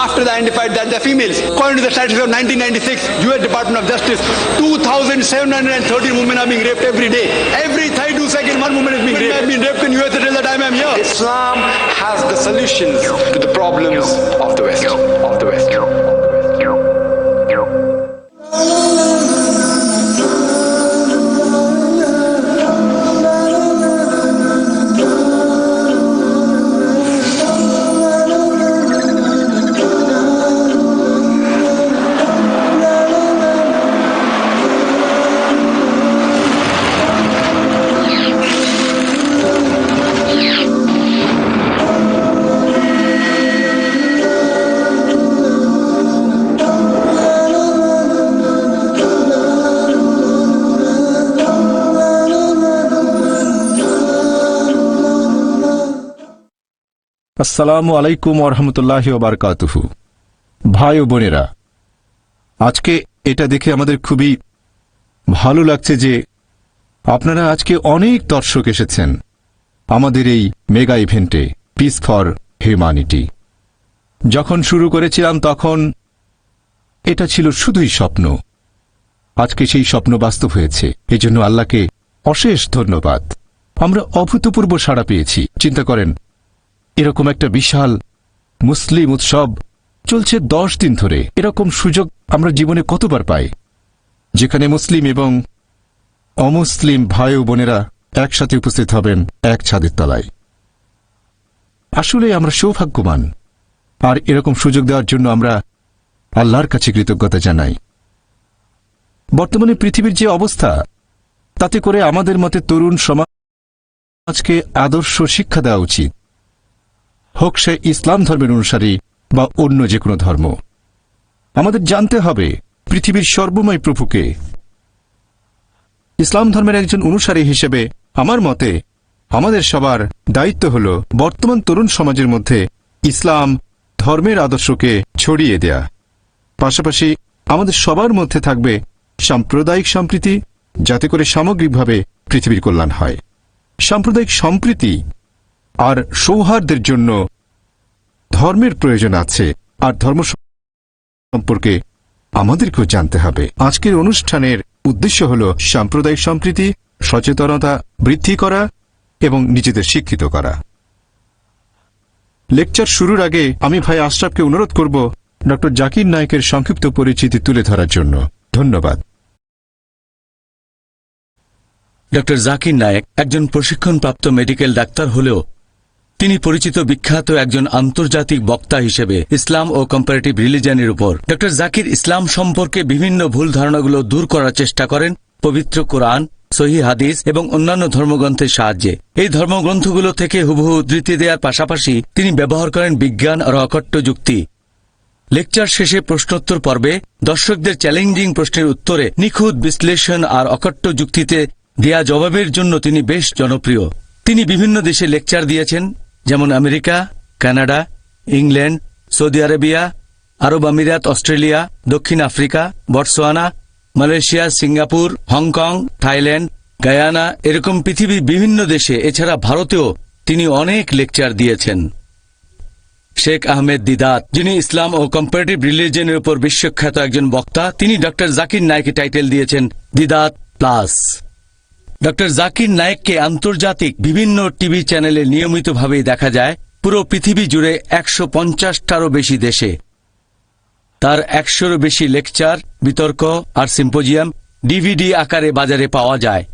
After they identified that they're females, according to the statistics of 1996, U.S. Department of Justice, 2,730 women are being raped every day. Every 32 seconds, one woman is being raped. I've been raped in U.S. till the time I'm here. Islam has the solutions to the problems of the West. Of the West. আসসালামু আলাইকুম ওরহামতুল্লাহ বারকাতুহু। ভাই ও বোনেরা, আজকে এটা দেখে আমাদের খুবই ভালো লাগছে যে আপনারা আজকে অনেক দর্শক এসেছেন আমাদের এই মেগা ইভেন্টে পিস ফর হিউম্যানিটি যখন শুরু করেছিলাম তখন এটা ছিল শুধুই স্বপ্ন। আজকে সেই স্বপ্ন বাস্তব হয়েছে, এজন্য আল্লাহকে অশেষ ধন্যবাদ। আমরা অভূতপূর্ব সাড়া পেয়েছি, চিন্তা করেন এরকম একটা বিশাল মুসলিম উৎসব চলছে দশ দিন ধরে। এরকম সুযোগ আমরা জীবনে কতবার পাই? যেখানে মুসলিম এবং অমুসলিম ভাই ও বোনেরা একসাথে উপস্থিত হবেন এক ছাদের তলায়। আসলে আমরা সৌভাগ্যবান। আর এরকম সুযোগ দেওয়ার জন্য আমরা আল্লাহর কাছে কৃতজ্ঞতা জানাই। বর্তমানে পৃথিবীর যে অবস্থা, তাতে করে আমাদের মতে তরুণ সমাজকে আদর্শ শিক্ষা দেওয়া উচিত। হোক সে ইসলাম ধর্মের অনুসারী বা অন্য যে কোনো ধর্ম। আমাদের জানতে হবে, পৃথিবীর সর্বময় প্রভুকে। ইসলাম ধর্মের একজন অনুসারী হিসেবে আমার মতে, আমাদের সবার দায়িত্ব হল বর্তমান তরুণ সমাজের মধ্যে ইসলাম ধর্মের আদর্শকে ছড়িয়ে দেয়া। পাশাপাশি আমাদের সবার মধ্যে থাকবে সাম্প্রদায়িক সম্প্রীতি, যাতে করে সামগ্রিকভাবে পৃথিবীর কল্যাণ হয়। সাম্প্রদায়িক সম্প্রীতি আর সৌহার্দ্যের জন্য ধর্মের প্রয়োজন আছে, আর ধর্ম সম্পর্কে আমাদেরকেও জানতে হবে। আজকের অনুষ্ঠানের উদ্দেশ্য হল সাম্প্রদায়িক সম্প্রীতি, সচেতনতা বৃদ্ধি করা এবং নিজেদের শিক্ষিত করা। লেকচার শুরুর আগে আমি ভাই আশরাফকে অনুরোধ করব ড. জাকির নায়কের সংক্ষিপ্ত পরিচিতি তুলে ধরার জন্য। ধন্যবাদ। ডক্টর জাকির নায়েক একজন প্রশিক্ষণপ্রাপ্ত মেডিকেল ডাক্তার হলেও তিনি পরিচিত বিখ্যাত একজন আন্তর্জাতিক বক্তা হিসেবে ইসলাম ও কম্পারেটিভ রিলিজনের উপর। ডক্টর জাকির ইসলাম সম্পর্কে বিভিন্ন ভুল ধারণাগুলো দূর করার চেষ্টা করেন, পবিত্র কোরআন, সহি হাদিস এবং অন্যান্য ধর্মগ্রন্থের সাহায্যে। এই ধর্মগ্রন্থগুলো থেকে হুবহু উদ্ধৃতি দেওয়ার পাশাপাশি তিনি ব্যবহার করেন বিজ্ঞান আর অকট্ট যুক্তি। লেকচার শেষে প্রশ্নোত্তর পর্বে দর্শকদের চ্যালেঞ্জিং প্রশ্নের উত্তরে নিখুঁত বিশ্লেষণ আর অকট্ট যুক্তিতে দেয়া জবাবের জন্য তিনি বেশ জনপ্রিয়। তিনি বিভিন্ন দেশে লেকচার দিয়েছেন যেমন America, Canada, England, Saudi Arabia, আরব আমিরাত, অস্ট্রেলিয়া, দক্ষিণ Africa Botswana Malaysia, Singapore, Hong Kong, Thailand, Guyana এরকম পৃথিবীর বিভিন্ন দেশে, এছাড়া ভারতেও তিনি অনেক লেকচার দিয়েছেন। শেখ আহমেদ দিদাত, যিনি ইসলাম ও কম্পারেটিভ রিলিজনের উপর বিশ্বখ্যাত একজন বক্তা, তিনি ডক্টর জাকির নায়কে টাইটেল দিয়েছেন দিদাত প্লাস। ডক্টর জাকির নায়েককে আন্তর্জাতিক বিভিন্ন টিভি চ্যানেলে নিয়মিতভাবে দেখা যায় পুরো পৃথিবী জুড়ে একশো পঞ্চাশটারও বেশি দেশে। তার একশোরও বেশি লেকচার, বিতর্ক আর সিম্পোজিয়াম ডিভিডি আকারে বাজারে পাওয়া যায়।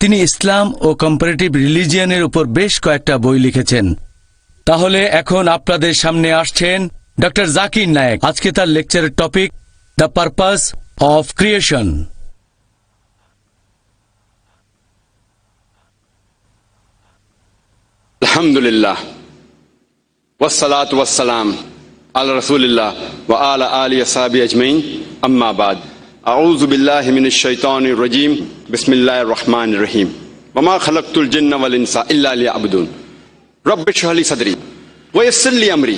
তিনি ইসলাম ও কম্পারেটিভ রিলিজিয়ানের উপর বেশ কয়েকটা বই লিখেছেন। তাহলে এখন আপনাদের সামনে আসছেন ডক্টর জাকির নায়েক। আজকে তার লেকচারের topic the purpose of creation. Alhamdulillah. Wassalatu wassalam ala Rasulillah wa ala ali ashabi ajmain. Amma ba'd. أعوذ بالله من الشيطان الرجيم بسم الله الرحمن الرحيم وما خلقت الجن والإنس إلا ليعبدون رب اشرح لي صدري ويسر لي أمري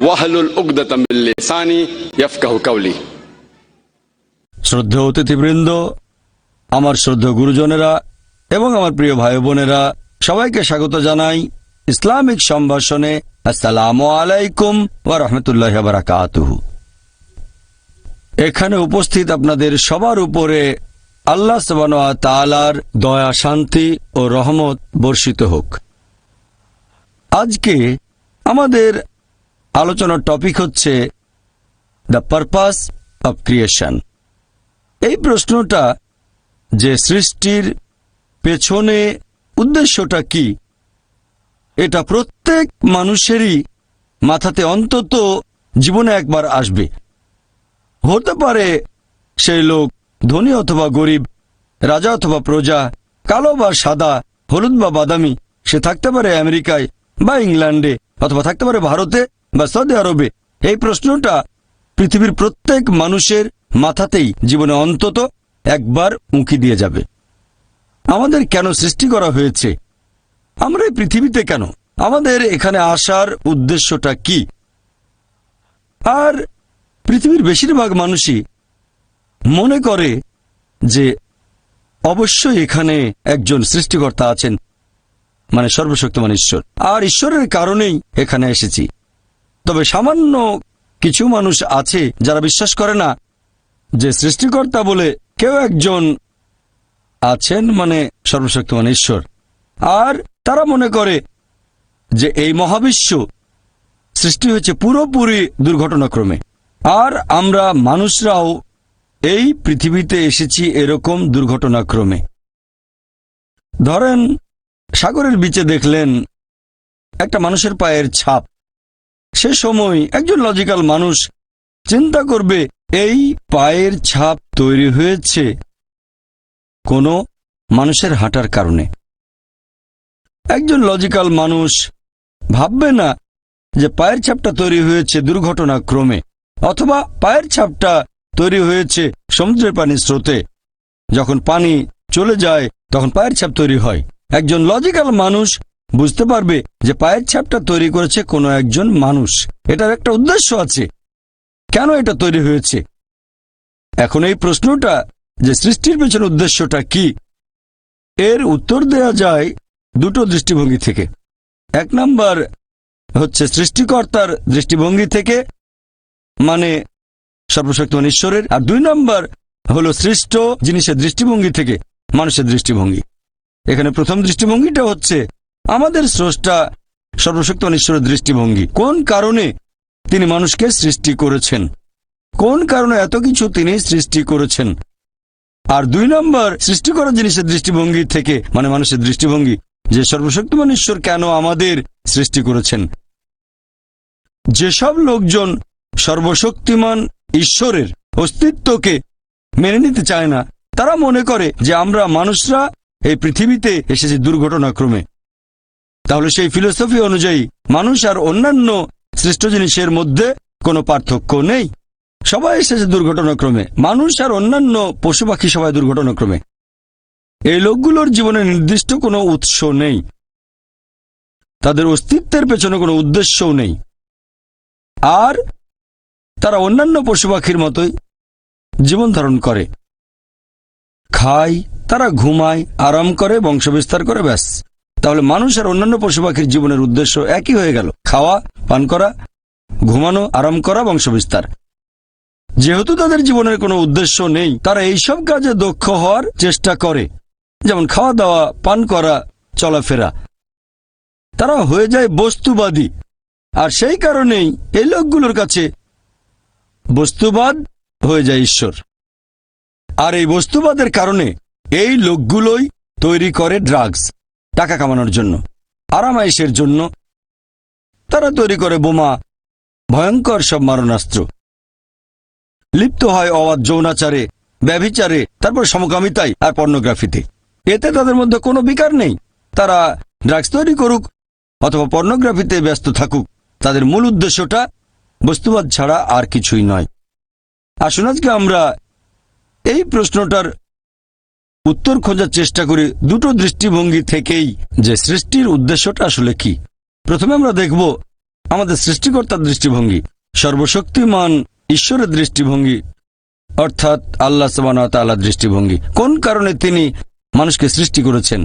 واحلل عقدة من لساني يفقه قولي শ্রদ্ধেয় অতিথিবৃন্দ আমার শ্রদ্ধেয় গুরুজনেরা এবং আমার প্রিয় ভাই বোনেরা সবাইকে স্বাগত জানাই ইসলামিক সম্ভাষণে আসসালামু আলাইকুম ওয়া রাহমাতুল্লাহি ওয়া বারাকাতুহু। এখানে উপস্থিত আপনাদের সবার উপরে আল্লাহ সুবহানাহু দয়া, শান্তি ও রহমত বর্ষিত হোক। আজকে আমাদের আলোচনার টপিক হচ্ছে দ্য পারপাস অব ক্রিয়েশন। এই প্রশ্নটা যে সৃষ্টির পেছনে উদ্দেশ্যটা কি এটা প্রত্যেক মানুষেরই মাথাতে অন্তত জীবনে একবার আসবে। হতে পারে সেই লোক ধনী অথবা গরিব, রাজা অথবা প্রজা, কালো বা সাদা, হলুদ বা বাদামি, সে থাকতে পারে আমেরিকায় বা ইংল্যান্ডে অথবা থাকতে পারে ভারতে বা সৌদি আরবে। এই প্রশ্নটা পৃথিবীর প্রত্যেক মানুষের মাথাতেই জীবনে অন্তত একবার উঁকি দিয়ে যাবে। আমাদের কেন সৃষ্টি করা হয়েছে? আমরা এই পৃথিবীতে কেন? আমাদের এখানে আসার উদ্দেশ্যটা কি? আর পৃথিবীর বেশিরভাগ মানুষই মনে করে যে অবশ্যই এখানে একজন সৃষ্টিকর্তা আছেন মানে সর্বশক্তিমান ঈশ্বর। আর ঈশ্বরের কারণেই এখানে এসেছি। তবে সামান্য কিছু মানুষ আছে যারা বিশ্বাস করে না যে সৃষ্টিকর্তা বলে কেউ একজন আছেন মানে সর্বশক্তিমান ঈশ্বর। আর তারা মনে করে যে এই মহাবিশ্ব সৃষ্টি হয়েছে পুরোপুরি দুর্ঘটনাক্রমে। আর আমরা মানুষরাও এই পৃথিবীতে এসেছি এরকম দুর্ঘটনাক্রমে। ধরেন, সাগরের বিচে দেখলেন একটা মানুষের পায়ের ছাপ। সে সময় একজন লজিক্যাল মানুষ চিন্তা করবে, এই পায়ের ছাপ তৈরি হয়েছে কোনো মানুষের হাঁটার কারণে। একজন লজিক্যাল মানুষ ভাববে না যে পায়ের ছাপটা তৈরি হয়েছে দুর্ঘটনাক্রমে, অথবা পায়ের ছাপটা তৈরি হয়েছে সমুদ্রের পানির স্রোতে। যখন পানি চলে যায়, তখন পায়ের ছাপ তৈরি হয়। একজন লজিক্যাল মানুষ বুঝতে পারবে যে পায়ের ছাপটা তৈরি করেছে কোনো একজন মানুষ। এটার একটা উদ্দেশ্য আছে। কেন এটা তৈরি হয়েছে? এখন এই প্রশ্নটা যে সৃষ্টির পেছনে উদ্দেশ্যটা কি? এর উত্তর দেয়া যায় দুটো দৃষ্টিভঙ্গি থেকে। এক নম্বর হচ্ছে সৃষ্টিকর্তার দৃষ্টিভঙ্গি থেকে মানে সর্বশক্তিমান ঈশ্বরের। আর দুই নম্বর হলো সৃষ্ট জিনিসের দৃষ্টিভঙ্গি থেকে, মানুষের দৃষ্টিভঙ্গি। এখানে প্রথম দৃষ্টিভঙ্গিটা হচ্ছে আমাদের স্রষ্টা সর্বশক্তিমান ঈশ্বরের দৃষ্টিভঙ্গি। কোন কারণে তিনি মানুষকে সৃষ্টি করেছেন? কোন কারণে এত কিছু তিনি সৃষ্টি করেছেন? আর দুই নম্বর, সৃষ্টি করা জিনিসের দৃষ্টিভঙ্গি থেকে মানে মানুষের দৃষ্টিভঙ্গি যে সর্বশক্তিমান ঈশ্বর কেন আমাদের সৃষ্টি করেছেন? যেসব লোকজন সর্বশক্তিমান ঈশ্বরের অস্তিত্বকে মেনে নিতে চায় না, তারা মনে করে যে আমরা মানুষরা এই পৃথিবীতে এসেছি দুর্ঘটনাক্রমে। তাহলে সেই ফিলোসফি অনুযায়ী মানুষ আর অন্যান্য সৃষ্ট জিনিসের মধ্যে কোনো পার্থক্য নেই। সবাই এসেছে দুর্ঘটনাক্রমে। মানুষ আর অন্যান্য পশু পাখি সবাই দুর্ঘটনাক্রমে। এই লোকগুলোর জীবনে নির্দিষ্ট কোনো উৎস নেই। তাদের অস্তিত্বের পেছনে কোনো উদ্দেশ্যও নেই। আর তারা অন্যান্য পশু পাখির মতোই জীবন ধারণ করে। খায়, তারা ঘুমায়, আরাম করে, বংশবিস্তার করে, ব্যাস। তাহলে মানুষ আর অন্যান্য পশু পাখির জীবনের উদ্দেশ্য একই হয়ে গেল। খাওয়া, পান করা, ঘুমানো, আরাম করা, বংশবিস্তার। যেহেতু তাদের জীবনের কোনো উদ্দেশ্য নেই, তারা এইসব কাজে দক্ষ হওয়ার চেষ্টা করে। যেমন খাওয়া দাওয়া পান করা, চলাফেরা। তারা হয়ে যায় বস্তুবাদী। আর সেই কারণেই এই লোকগুলোর কাছে বস্তুবাদ হয়ে যায় ঈশ্বর। আর এই বস্তুবাদের কারণে এই লোকগুলোই তৈরি করে ড্রাগস, টাকা কামানোর জন্য। আরামাইশের জন্য তারা তৈরি করে বোমা, ভয়ঙ্কর সব মারণাস্ত্র। লিপ্ত হয় অবাধ যৌনাচারে, ব্যভিচারে, তারপর সমকামিতায় আর পর্নোগ্রাফিতে। এতে তাদের মধ্যে কোনো বিকার নেই। তারা ড্রাগস তৈরি করুক অথবা পর্নোগ্রাফিতে ব্যস্ত থাকুক। তাদের মূল উদ্দেশ্যটা বস্তুবাদ ছাড়া আর কিছুই নয়। আসুন আজকে আমরা এই প্রশ্নটার উত্তর খোঁজার চেষ্টা করি দুটো দৃষ্টিভঙ্গি থেকেই যে সৃষ্টির উদ্দেশ্যটা আসলে কি। প্রথমে আমরা দেখব আমাদের সৃষ্টিকর্তার দৃষ্টিভঙ্গি। সর্বশক্তিমান ঈশ্বরের দৃষ্টিভঙ্গি, অর্থাৎ আল্লাহ সবান দৃষ্টিভঙ্গি। কোন কারণে তিনি মানুষকে সৃষ্টি করেছেন।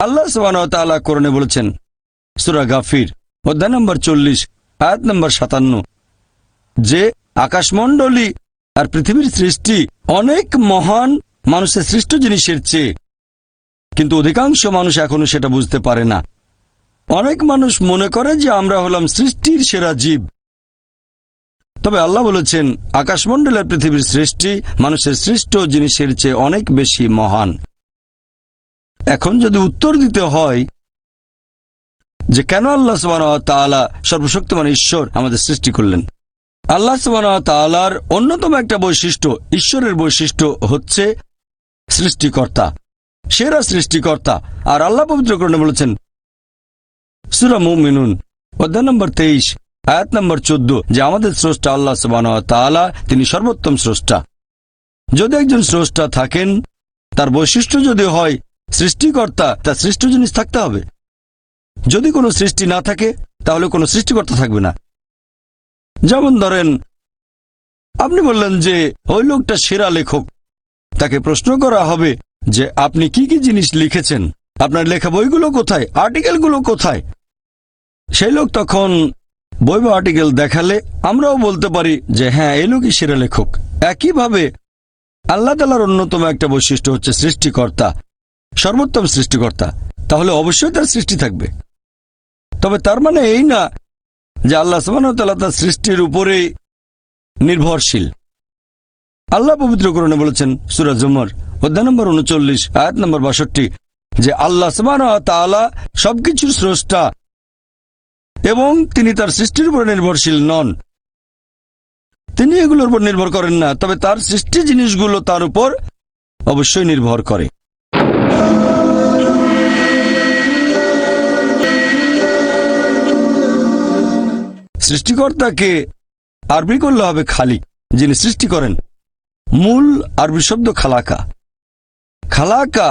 আল্লাহ সবান করণে বলেছেন, সুরা গাফির অধ্যায় নম্বর চল্লিশ, আয়াত নম্বর সাতান্ন, যে আকাশমণ্ডলী আর পৃথিবীর সৃষ্টি অনেক মহান মানুষের সৃষ্ট জিনিসের চেয়ে, কিন্তু অধিকাংশ মানুষ এখনও সেটা বুঝতে পারে না। অনেক মানুষ মনে করে যে আমরা হলাম সৃষ্টির সেরা জীব। তবে আল্লাহ বলেছেন, আকাশমণ্ডলের পৃথিবীর সৃষ্টি মানুষের সৃষ্ট জিনিসের চেয়ে অনেক বেশি মহান। এখন যদি উত্তর দিতে হয় যে কেন আল্লাহ তাআলা সর্বশক্তিমান ঈশ্বর আমাদের সৃষ্টি করলেন? আল্লাহ তাআলার অন্যতম একটা বৈশিষ্ট্য, ঈশ্বরের বৈশিষ্ট্য হচ্ছে সৃষ্টিকর্তা। সেরা সৃষ্টিকর্তা। আর আল্লাহ পবিত্রকরণে বলেছেন, সুরা মুমিনুন, অধ্যায় নম্বর তেইশ আয়াত নম্বর চোদ্দ, যে আমাদের স্রষ্টা আল্লাহ সুবান তিনি সর্বোত্তম স্রষ্টা। যদি একজন স্রষ্টা থাকেন, তার বৈশিষ্ট্য যদি হয়, সৃষ্টিকর্তা, তার সৃষ্ট জিনিস থাকতে হবে। যদি কোনো সৃষ্টি না থাকে, তাহলে কোনো সৃষ্টিকর্তা থাকবে না। যেমন ধরেন, আপনি বললেন যে, ওই লোকটা সেরা লেখক। তাকে প্রশ্ন করা হবে যে, আপনি কি কি জিনিস লিখেছেন? আপনার লেখা বইগুলো কোথায়? আর্টিকেলগুলো কোথায়? সেই লোক তখন বই বা আর্টিকেল দেখালে আমরাও বলতে পারি যে হ্যাঁ এই লোকই সেরা লেখক। একইভাবে আল্লাহ তালার অন্যতম একটা বৈশিষ্ট্য হচ্ছে সৃষ্টিকর্তা, সর্বোত্তম সৃষ্টিকর্তা। তাহলে অবশ্যই তার সৃষ্টি থাকবে। তবে তার মানে এই না যে আল্লাহ সুবাহতাল্লাহ তার সৃষ্টির উপরেই নির্ভরশীল। আল্লাহ পবিত্র পবিত্রকরণে বলেছেন সুরাজ জুমর অধ্যায় নম্বর উনচল্লিশ, আয়াত নম্বর বাষট্টি, যে আল্লাহ সুবাহ তাআলা সবকিছুর স্রষ্টা এবং তিনি তার সৃষ্টির উপর নির্ভরশীল নন। তিনি এগুলোর উপর নির্ভর করেন না, তবে তার সৃষ্টি জিনিসগুলো তার উপর অবশ্যই নির্ভর করে। সৃষ্টিকর্তাকে আরবি করলে হবে খালিক, যিনি সৃষ্টি করেন। মূল আরবি শব্দ খালাকা। খালাকা,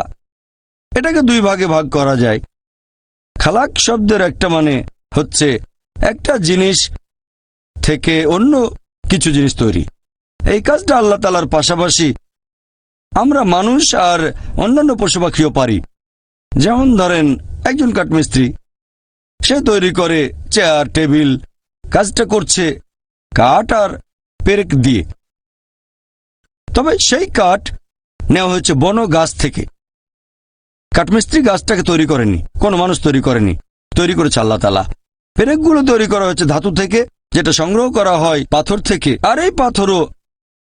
এটাকে দুই ভাগে ভাগ করা যায়। খালাক শব্দের একটা মানে হচ্ছে একটা জিনিস থেকে অন্য কিছু জিনিস তৈরি। এই কাজটা আল্লাহ তালার পাশাপাশি আমরা মানুষ আর অন্যান্য পশু পাখিও পারি। যেমন ধরেন, একজন কাঠমিস্ত্রি, সে তৈরি করে চেয়ার, টেবিল, কাজটা করছে কাঠ আর পেরেক দিয়ে। তবে সেই কাঠ নেওয়া হয়েছে বন গাছ থেকে। কাঠমিস্ত্রি গাছটাকে তৈরি করেনি, কোনো মানুষ তৈরি করেনি, তৈরি করেছে আল্লাহ তালা পেরেকগুলো তৈরি করা হয়েছে ধাতু থেকে, যেটা সংগ্রহ করা হয় পাথর থেকে। আর এই পাথরও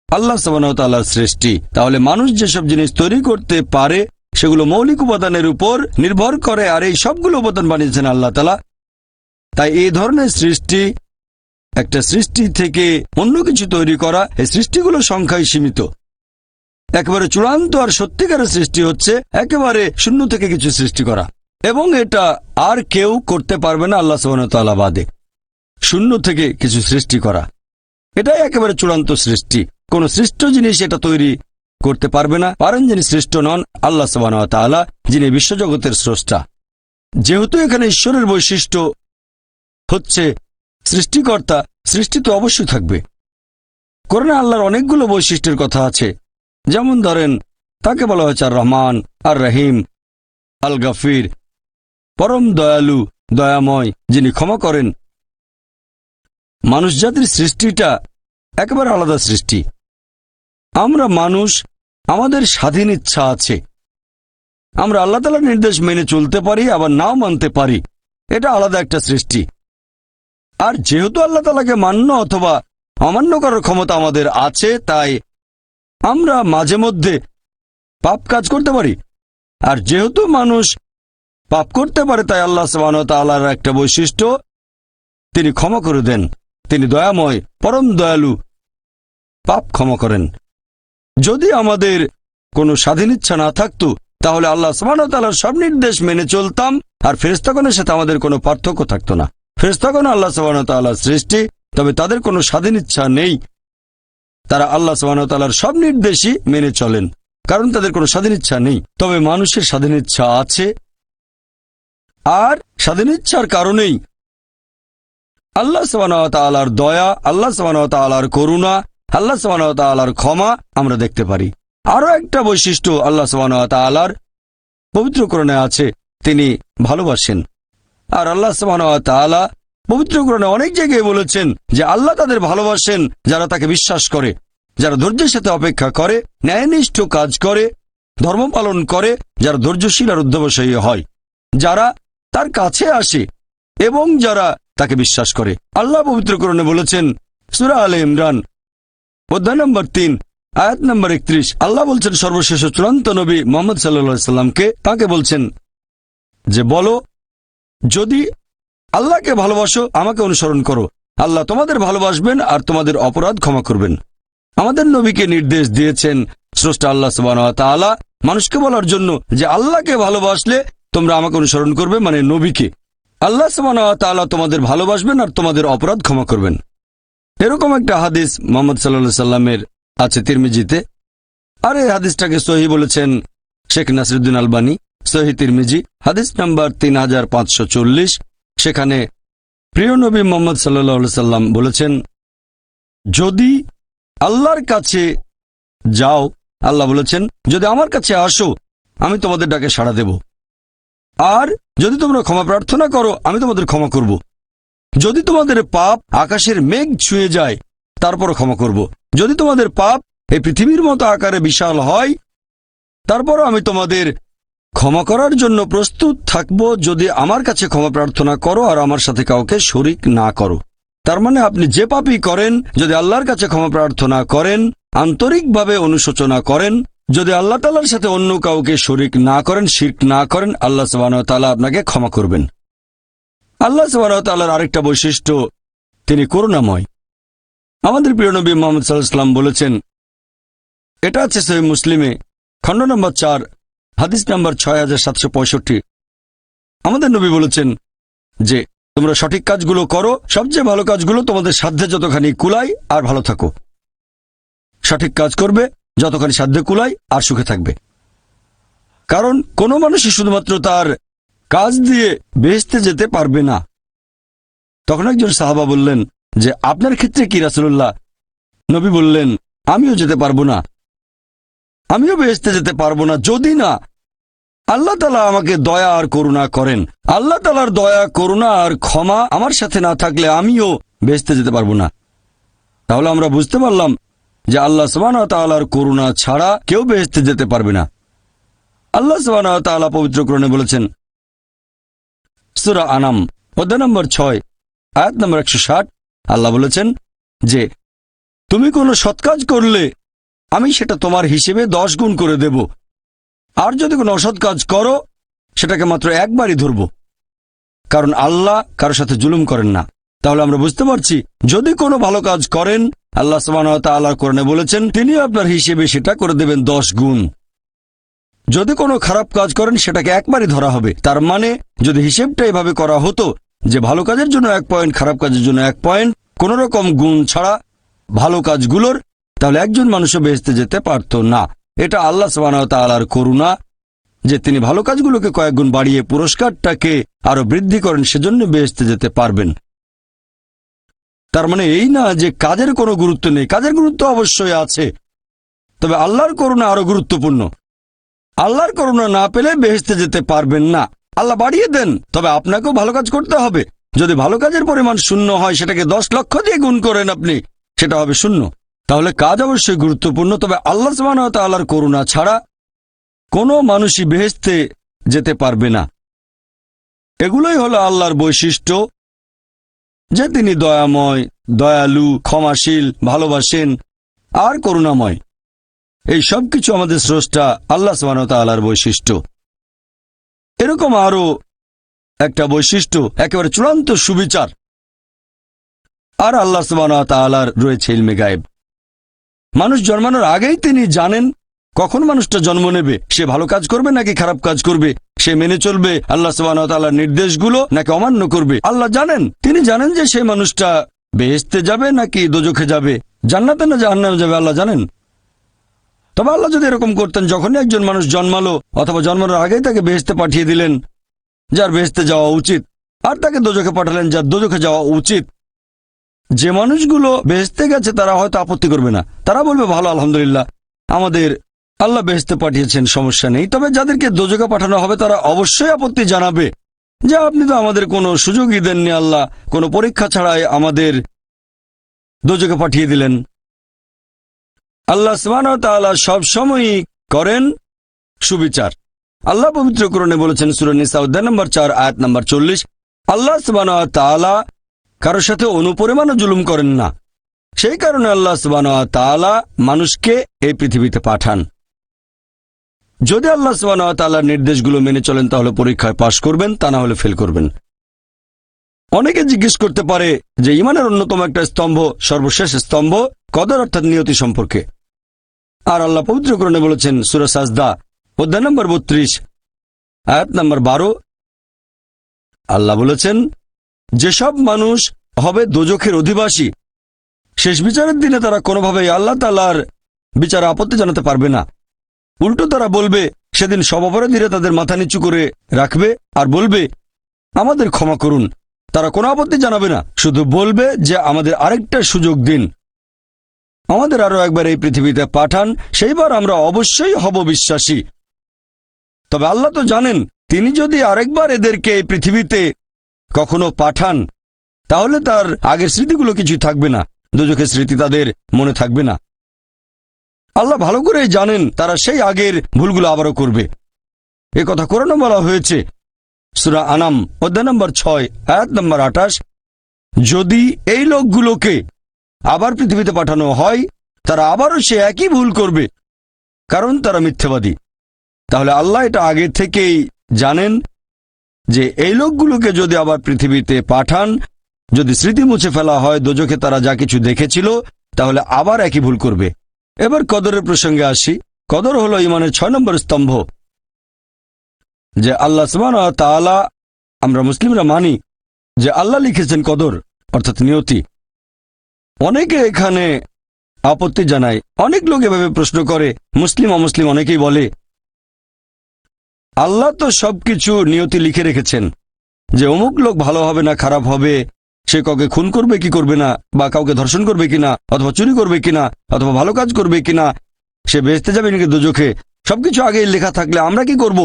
আল্লাহ সাবানতাল্লাহর সৃষ্টি। তাহলে মানুষ যেসব জিনিস তৈরি করতে পারে, সেগুলো মৌলিক উপাদানের উপর নির্ভর করে, আর এই সবগুলো উপাদান বানিয়েছেন আল্লাহ তালা তাই এই ধরনের সৃষ্টি, একটা সৃষ্টি থেকে অন্য কিছু তৈরি করা, এই সৃষ্টিগুলো সংখ্যায় সীমিত। একেবারে চূড়ান্ত আর সত্যিকারের সৃষ্টি হচ্ছে একেবারে শূন্য থেকে কিছু সৃষ্টি করা। এবং এটা আর কেউ করতে পারবে না আল্লাহ সাবানতাল্লাহ বাদে। শূন্য থেকে কিছু সৃষ্টি করা। এটাই একেবারে চূড়ান্ত সৃষ্টি। কোন সৃষ্ট জিনিস এটা তৈরি করতে পারবে না। পারেন যিনি সৃষ্ট নন, আল্লাহ সাবান যিনি বিশ্বজগতের স্রষ্টা। যেহেতু এখানে ঈশ্বরের বৈশিষ্ট্য হচ্ছে সৃষ্টিকর্তা, সৃষ্টি তো অবশ্যই থাকবে। করোনা আল্লাহর অনেকগুলো বৈশিষ্ট্যের কথা আছে। যেমন ধরেন, তাকে বলা হয়েছে আর রহমান আর রহিম আল গাফির পরম দয়ালু, দয়াময়, যিনি ক্ষমা করেন। মানুষ জাতির সৃষ্টিটা একেবারে আলাদা সৃষ্টি। আমরা মানুষ, আমাদের স্বাধীন ইচ্ছা আছে। আমরা আল্লাহ তালার নির্দেশ মেনে চলতে পারি, আবার নাও মানতে পারি। এটা আলাদা একটা সৃষ্টি। আর যেহেতু আল্লাহ তালাকে মান্য অথবা অমান্য করার ক্ষমতা আমাদের আছে, তাই আমরা মাঝে মধ্যে পাপ কাজ করতে পারি। আর যেহেতু মানুষ পাপ করতে পারে তাই আল্লাহ তাআলার একটা বৈশিষ্ট্য। তিনি ক্ষমা করে দেন। তিনি দয়াময়, পরম দয়ালু। পাপ ক্ষমা করেন। যদি আমাদের কোনো স্বাধীন ইচ্ছা না থাকতো, তাহলে আল্লাহ সুবাহতালার সব নির্দেশ মেনে চলতাম। আর ফেরেস্তাগণের সাথে আমাদের কোনো পার্থক্য থাকতো না। ফেরেস্তাগণ আল্লাহ সুবাহতাল্লাহ সৃষ্টি, তবে তাদের কোনো স্বাধীন ইচ্ছা নেই। তারা আল্লাহ সুবাহতালার সব নির্দেশই মেনে চলেন, কারণ তাদের কোনো স্বাধীন ইচ্ছা নেই। তবে মানুষের স্বাধীন ইচ্ছা আছে। আর স্বাধীন ইচ্ছার কারণেই। আল্লাহ সাবানতালার দয়া, আল্লাহ সাবানতালার করুণা, আল্লাহ সাবানতালার ক্ষমা আমরা দেখতে পারি। আরও একটা বৈশিষ্ট্য আল্লাহ সাবানতালার পবিত্রকরণে আছে, তিনি ভালোবাসেন। আর আল্লাহ তাআলা পবিত্র কোরআনে অনেক জায়গায় বলেছেন যে আল্লাহ তাদের ভালোবাসেন, যারা তাকে বিশ্বাস করে, যারা ধৈর্যের সাথে অপেক্ষা করে, ন্যায়নিষ্ঠ কাজ করে, ধর্ম পালন করে, যারা ধৈর্যশীল আর অধ্যবসায়ী হয়, যারা তার কাছে আসে এবং যারা তাকে বিশ্বাস করে। আল্লাহ পবিত্র কোরআনে বলেছেন, সুরা আলে ইমরান, অধ্যায় নম্বর তিন, আয়াত নম্বর একত্রিশ। আল্লাহ বলছেন, সর্বশেষ চূড়ান্ত নবী মোহাম্মদ সাল্লা সাল্লামকে তাকে বলছেন যে, বলো, যদি আল্লাহকে ভালোবাসো, আমাকে অনুসরণ করো। আল্লাহ তোমাদের ভালোবাসবেন আর তোমাদের অপরাধ ক্ষমা করবেন। আমাদের নবীকে নির্দেশ দিয়েছেন, স্রষ্টা আল্লাহ তাআলা মানুষকে বলার জন্য যে, আল্লাহকে ভালোবাসলে তোমরা আমাকে অনুসরণ করবে মানে নবীকে। আল্লাহ তাআলা তোমাদের ভালোবাসবেন আর তোমাদের অপরাধ ক্ষমা করবেন। এরকম একটা হাদিস মোহাম্মদ সাল্লা সাল্লামের আছে তিরমিজিতে। আর এই হাদিসটাকে সহি বলেছেন শেখ নাসরুদ্দিন আলবানী, সহি তিরমিজি। হাদিস নাম্বার তিন হাজার পাঁচশো চল্লিশ। সেখানে প্রিয় নবী মোহাম্মদ সাল্লাহ সাল্লাম বলেছেন, যদি আল্লাহর কাছে যাও, আল্লাহ বলেছেন, যদি আমার কাছে আসো, আমি তোমাদের ডাকে সাড়া দেব। আর যদি তোমরা ক্ষমা প্রার্থনা করো, আমি তোমাদের ক্ষমা করব। যদি তোমাদের পাপ আকাশের মেঘ ছুঁয়ে যায়, তারপরও ক্ষমা করব। যদি তোমাদের পাপ এই পৃথিবীর মতো আকারে বিশাল হয়, তারপরও আমি তোমাদের ক্ষমা করার জন্য প্রস্তুত থাকব। যদি আমার কাছে ক্ষমা প্রার্থনা করো আর আমার সাথে কাউকে শরিক না করো। তার মানে আপনি যে পাপই করেন, যদি আল্লাহর কাছে ক্ষমা প্রার্থনা করেন, আন্তরিকভাবে অনুশোচনা করেন যদি আল্লাহ তালার সাথে অন্য কাউকে শরিক না করেন, শির্ক না করেন, আল্লাহ তাআলা আপনাকে ক্ষমা করবেন। আল্লাহ তাআলার আরেকটা বৈশিষ্ট্য, তিনি করুণাময়। আমাদের প্রিয় নবী মোহাম্মদ সাল্লাহাম বলেছেন, এটা আছে সহি মুসলিমে, খণ্ড নম্বর চার, হাদিস নম্বর ছয় হাজার সাতশো পঁয়ষট্টি। আমাদের নবী বলেছেন যে, তোমরা সঠিক কাজগুলো করো, সবচেয়ে ভালো কাজগুলো তোমাদের সাধ্যে যতখানি কুলাই আর ভালো থাকো। সঠিক কাজ করবে যতখানি সাধ্যে কুলাই আর সুখে থাকবে। কারণ কোনো মানুষই শুধুমাত্র তার কাজ দিয়ে বেহেস্তে যেতে পারবে না। তখন একজন সাহাবা বললেন যে, আপনার ক্ষেত্রে কি রাসুল্লাহ নবী বললেন, আমিও যেতে পারব না। আমিও বেহেস্তে যেতে পারব না। যদি না, আল্লাহ তালা আমাকে দয়া আর করুণা করেন। আল্লাহ তালার দয়া, করুণা আর ক্ষমা আমার সাথে না থাকলে আমিও বেহেস্তে যেতে পারব না। তাহলে আমরা বুঝতে পারলাম যে আল্লাহ সবান তালার করুণা ছাড়া কেউ বেহেস্তে যেতে পারবে না। আল্লাহ তালা পবিত্র করণে বলেছেন, সুরা আনাম অধ্যায় নম্বর ছয়, আয়াত নম্বর একশো ষাট, আল্লাহ বলেছেন যে, তুমি কোনো সৎকাজ করলে আমি সেটা তোমার হিসেবে দশ গুণ করে দেব। আর যদি কোনো অসৎ কাজ করো, সেটাকে মাত্র একবারই ধরব। কারণ আল্লাহ কারোর সাথে জুলুম করেন না। তাহলে আমরা বুঝতে পারছি, যদি কোনো ভালো কাজ করেন, আল্লাহ আল্লাহ করণে বলেছেন তিনি আপনার হিসেবে সেটা করে দেবেন দশ গুণ। যদি কোনো খারাপ কাজ করেন, সেটাকে একবারই ধরা হবে। তার মানে যদি হিসেবটা এভাবে করা হতো, যে ভালো কাজের জন্য এক পয়েন্ট, খারাপ কাজের জন্য এক পয়েন্ট, কোন রকম গুণ ছাড়া ভালো কাজগুলোর, তাহলে একজন মানুষও বেহেস্তে যেতে পারত না। এটা আল্লাহ তালার করুণা, যে তিনি ভালো কাজগুলোকে কয়েক গুণ বাড়িয়ে পুরস্কারটাকে আরও বৃদ্ধি করেন, সেজন্য বেহেস্তে যেতে পারবেন। তার মানে এই না যে কাজের কোনো গুরুত্ব নেই। কাজের গুরুত্ব অবশ্যই আছে। তবে আল্লাহর করুণা আরও গুরুত্বপূর্ণ। আল্লাহর করুণা না পেলে বেহেস্তে যেতে পারবেন না। আল্লাহ বাড়িয়ে দেন, তবে আপনাকেও ভালো কাজ করতে হবে। যদি ভালো কাজের পরিমাণ শূন্য হয়, সেটাকে দশ লক্ষ দিয়ে গুণ করেন আপনি, সেটা হবে শূন্য। তাহলে কাজ অবশ্যই গুরুত্বপূর্ণ, তবে আল্লাহ আল্লাহর করুণা ছাড়া কোনো মানুষই বেহেস্তে যেতে পারবে না। এগুলোই হলো আল্লাহর বৈশিষ্ট্য। যে তিনি দয়াময়, দয়ালু, ক্ষমাশীল, ভালোবাসেন, আর করুণাময়। এই সব কিছু আমাদের স্রষ্টা আল্লাহ আল্লাহর বৈশিষ্ট্য। এরকম আরও একটা বৈশিষ্ট্য, একেবারে চূড়ান্ত সুবিচার। আর আল্লাহ তাআলার রয়েছে ইলমে গায়েব। মানুষ জন্মানোর আগেই তিনি জানেন কখন মানুষটা জন্ম নেবে, সে ভালো কাজ করবে নাকি খারাপ কাজ করবে। সে মেনে চলবে আল্লাহ সুবাহতাল্লাহর নির্দেশগুলো নাকি অমান্য করবে? আল্লাহ জানেন। তিনি জানেন যে সেই মানুষটা বেহেস্তে যাবে নাকি দোজখে যাবে? জান্নাতে না জাহান্নামে যাবে আল্লাহ জানেন। তবে আল্লাহ যদি এরকম করতেন, যখনই একজন মানুষ জন্মালো অথবা জন্মানোর আগেই তাকে বেহেস্তে পাঠিয়ে দিলেন, যার বেহেস্তে যাওয়া উচিত, আর তাকে দোজখে পাঠালেন যার দোজখে যাওয়া উচিত, যে মানুষগুলো বেহেস্তে গেছে তারা হয়তো আপত্তি করবে না। তারা বলবে, ভালো, আলহামদুলিল্লাহ, আমাদের আল্লাহ বেহেস্তে পাঠিয়েছেন, সমস্যা নেই। তবে যাদেরকে দোজখে পাঠানো হবে, তারা অবশ্যই আপত্তি জানাবে যে আপনি তো আমাদের কোনো সুযোগই দেননি, আল্লাহ। কোনো পরীক্ষা ছাড়াই আমাদের দোজকে পাঠিয়ে দিলেন। আল্লাহ সব সময়ই করেন সুবিচার। আল্লাহ পবিত্র করণে বলেছেন সুরানিসা অধ্যায় নম্বর চার, আয়াত নম্বর চল্লিশ, আল্লাহ তাআলা কারোর সাথে অনুপরিমাণও জুলুম করেন না। সেই কারণে আল্লাহ তাআলা মানুষকে এই পৃথিবীতে পাঠান। যদি আল্লাহ তাআলার নির্দেশগুলো মেনে চলেন, তাহলে পরীক্ষায় পাশ করবেন, তা না হলে ফেল করবেন। অনেকে জিজ্ঞেস করতে পারে যে ইমানের অন্যতম একটা স্তম্ভ, সর্বশেষ স্তম্ভ কদর অর্থাৎ নিয়তি সম্পর্কে। আর আল্লাহ পবিত্রকরণে বলেছেন, সুরা সাজদা, অধ্যায় নম্বর বত্রিশ, আয়াত নম্বর বারো। আল্লাহ বলেছেন, যেসব মানুষ হবে দোজখের অধিবাসী, শেষ বিচারের দিনে তারা কোনোভাবেই আল্লাহ তালার বিচারে আপত্তি জানাতে পারবে না। উল্টো তারা বলবে, সেদিন সব অপরাধীরা তাদের মাথা নিচু করে রাখবে আর বলবে, আমাদের ক্ষমা করুন। তারা কোনো আপত্তি জানাবে না, শুধু বলবে যে, আমাদের আরেকটা সুযোগ দিন। আমাদের আরও একবার এই পৃথিবীতে পাঠান, সেইবার আমরা অবশ্যই হব বিশ্বাসী। তবে আল্লাহ তো জানেন, তিনি যদি আরেকবার এদেরকে এই পৃথিবীতে কখনো পাঠান, তাহলে তার আগের স্মৃতিগুলো কিছুই থাকবে না, দুজকের স্মৃতি তাদের মনে থাকবে না। আল্লাহ ভালো করেই জানেন তারা সেই আগের ভুলগুলো আবারও করবে। এ কথা কোরআনে বলা হয়েছে, সুরা আনাম, অধ্যায় নম্বর ছয়, আয়াত নম্বর আঠাশ, যদি এই লোকগুলোকে আবার পৃথিবীতে পাঠানো হয়, তারা আবারও সে একই ভুল করবে, কারণ তারা মিথ্যেবাদী। তাহলে আল্লাহ এটা আগে থেকেই জানেন যে এই লোকগুলোকে যদি আবার পৃথিবীতে পাঠান, যদি স্মৃতি মুছে ফেলা হয়, দোজখে তারা যা কিছু দেখেছিল, তাহলে আবার একই ভুল করবে। এবার কদরের প্রসঙ্গে আসি। কদর হলো ইমানের ছয় নম্বর স্তম্ভ, যে আল্লাহ তাআলা, আমরা মুসলিমরা মানি যে আল্লাহ লিখেছেন কদর, অর্থাৎ নিয়তি। অনেকে এখানে আপত্তি জানায়। অনেক লোক এভাবে প্রশ্ন করে, মুসলিম, অমুসলিম অনেকেই বলে, আল্লাহ তো সবকিছু নিয়তি লিখে রেখেছেন, যে অমুক লোক ভালো হবে না খারাপ হবে সে কাউকে খুন করবে কি করবে না, বা কাউকে ধর্ষণ করবে কিনা অথবা চুরি করবে কিনা অথবা ভালো কাজ করবে কিনা সে বেচতে যাবে নাকি দুজখে সবকিছু আগেই লেখা থাকলে আমরা কি করব?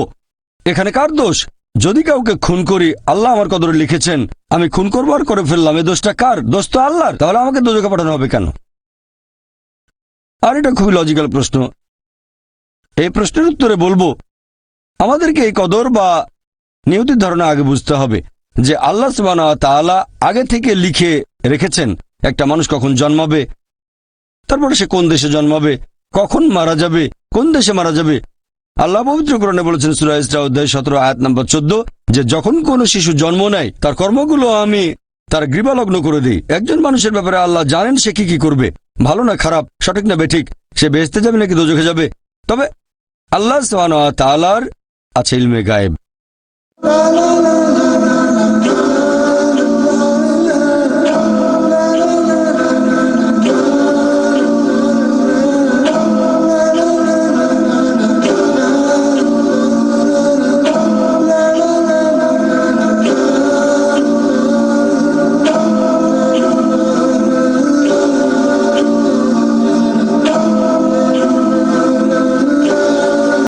এখানে কার দোষ? যদি কাউকে খুন করি, আল্লাহ আমার কদরে লিখেছেন, আমি খুন করব আর করে ফেললাম এই দোষটা কার? দোষ তো আল্লাহর। তাহলে আমাকে দুজকে পাঠানো হবে কেন? আর এটা খুবই লজিক্যাল প্রশ্ন। এই প্রশ্নের উত্তরে বলব, আমাদেরকে এই কদর বা নিয়তির ধারণা আগে বুঝতে হবে। যে আল্লাহ তাআলা আগে থেকে লিখে রেখেছেন একটা মানুষ কখন জন্মাবে, তারপরে সে কোন দেশে জন্মাবে, কখন মারা যাবে, কোন দেশে মারা যাবে। আল্লাহ পবিত্রকরণে বলেছেন সুরা ইসরা অধ্যায় সতেরো আয়াত নম্বর চোদ্দ, যে যখন কোনো শিশু জন্ম নেয়, তার কর্মগুলো আমি তার গৃবালগ্ন করে দিই। একজন মানুষের ব্যাপারে আল্লাহ জানেন সে কি কি করবে। ভালো না খারাপ, সঠিক না বেঠিক, সে বেসতে যাবে নাকি দোজখে যাবে। তবে আল্লাহ তাআলার আছে ইলমে গায়েব।